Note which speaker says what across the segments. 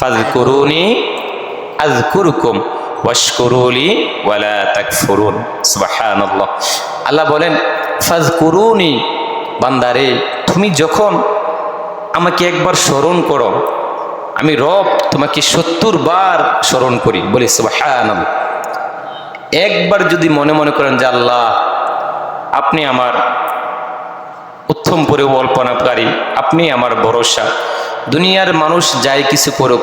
Speaker 1: ফাজকুরুনি আজকুরুকুম ওয়াশকুরুলি ওয়ালা তাকফুরুন। সুবহানাল্লাহ। আল্লাহ বলেন, ফাজকুরুনি বান্দারে, তুমি যখন আমাকে একবার স্মরণ করো, আমি রব তোমাকে সত্তর বার স্মরণ করি। বলি, সুবহানাল্লাহ। একবার যদি মনে মনে করেন যে, আল্লাহ, আপনি আমার উত্তম পরিকল্পনাকারী, আপনি আমার ভরসা দুনিয়ার মানুষ যাই কিছু করুক,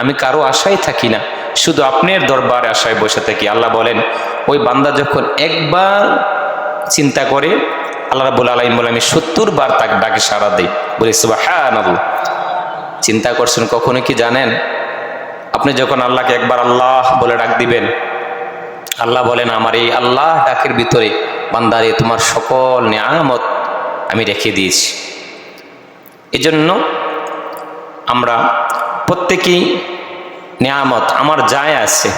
Speaker 1: আমি কারও আশায় থাকি না। শুধু আপনার দরবারে আশায় বসে থাকি। আল্লাহ বলেন, ওই বান্দা যখন একবার চিন্তা করে, আল্লাহ রাবুল আলাইম বলে, আমি সত্তর বার তাকে ডাকে সারা দিই। বলি হ্যাঁ চিন্তা করছেন কখনো কি জানেন? আপনি যখন আল্লাহকে একবার আল্লাহ বলে ডাক দিবেন, আল্লাহ বলেন, আমার এই আল্লাহ ডাকের ভিতরে বান্দারে তোমার সকল নিয়ামত আমি রেখে দিয়েছি। এজন্য আমরা প্রত্যেকেই নিয়ামত, আমার যায় আছে।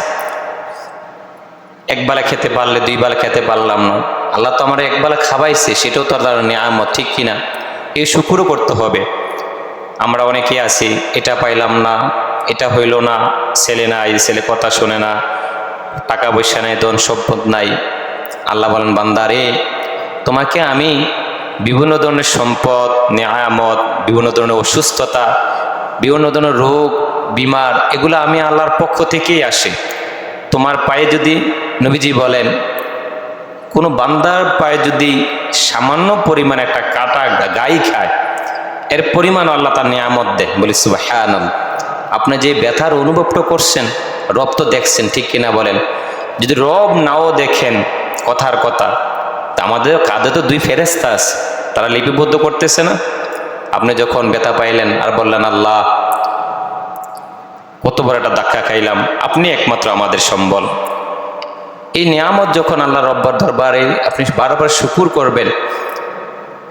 Speaker 1: একবেলা খেতে পারলে, দুই বেলা খেতে পারলাম না। আল্লাহ তো আমার একবেলা খাওয়াইছে, সেটাও তো তার নিয়ামত, ঠিক কিনা এই শুকুরও করতে হবে। আমরা অনেকে আছি, এটা পাইলাম না, এটা হইল না, ছেলে নাই, ছেলে কথা শোনে না, টাকা পয়সা নাই, ধন সম্পদ নাই। আল্লাহ বলেন বান্দারে তোমাকে আমি বিভিন্ন ধরনের সম্পদ, নেয়ামত, বিভিন্ন ধরনের অসুস্থতা বিভিন্ন ধরনের রোগ, বিমার, এগুলো আমি আল্লাহর পক্ষ থেকেই আসে। তোমার পায়ে যদি নবীজি বলেন, কোনো বান্দার পায়ে যদি সামান্য পরিমাণ একটা কাটা গাই খায়, এর পরিমাণ আল্লাহ তার নিয়ামত দেয়। বলি সুবাহ আপনি যে ব্যথার অনুভবটা করছেন, রব তো দেখছেন, ঠিক কিনা বলেন? যদি রব নাও দেখেন, কথার কথা, তা আমাদের কাঁধে তো দুই ফেরেস্তা আছে, তারা লিপিবদ্ধ করতেছে না? আপনি যখন ব্যথা পাইলেন আর বললেন, আল্লাহ, কত বড় একটা ধাক্কা খাইলাম, আপনি একমাত্র আমাদের সম্বল। এই নিয়ামত যখন আল্লাহ রব্বার দরবারে আপনি বারবার শুকুর করবেন,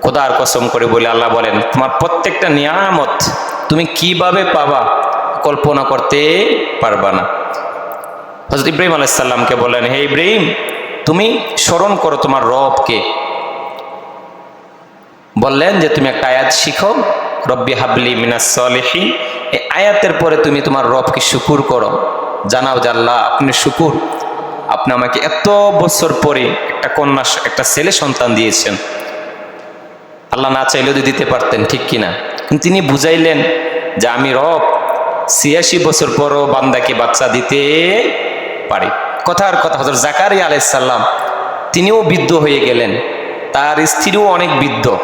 Speaker 1: খোদার কসম করে বলে আল্লাহ বলেন, তোমার প্রত্যেকটা নিয়ামত তুমি কীভাবে পাবা কল্পনা করতে পারবা না। হজরত ইব্রাহিম আলাইসাল্লামকে বললেন, হে ইব্রাহিম, তুমি স্মরণ করো তোমার রবকে বললেন যে তুমি একটা আয়াত শিখো, রব্বি হাবলি মিনাস সলিহিন এই আয়াতের পরে তুমি তোমার রবকে শুকুর করো। জানাও যে আল্লাহ, আপনি শুকুর। আপনি আমাকে এত বছর পরে একটা কন্যা, একটা ছেলে সন্তান দিয়েছেন। আল্লাহ না চাইলেও তো দিতে পারতেন, ঠিক কিনা? কিন্তু তিনি বুঝাইলেন যে আমি রব, ছিয়াশি বছর পরও বান্দাকে বাচ্চা দিতে পারি। কথার কথা হজর জাকারি আলাইসাল্লাম তিনিও বৃদ্ধ হয়ে গেলেন। তার স্ত্রীও অনেক বৃদ্ধ।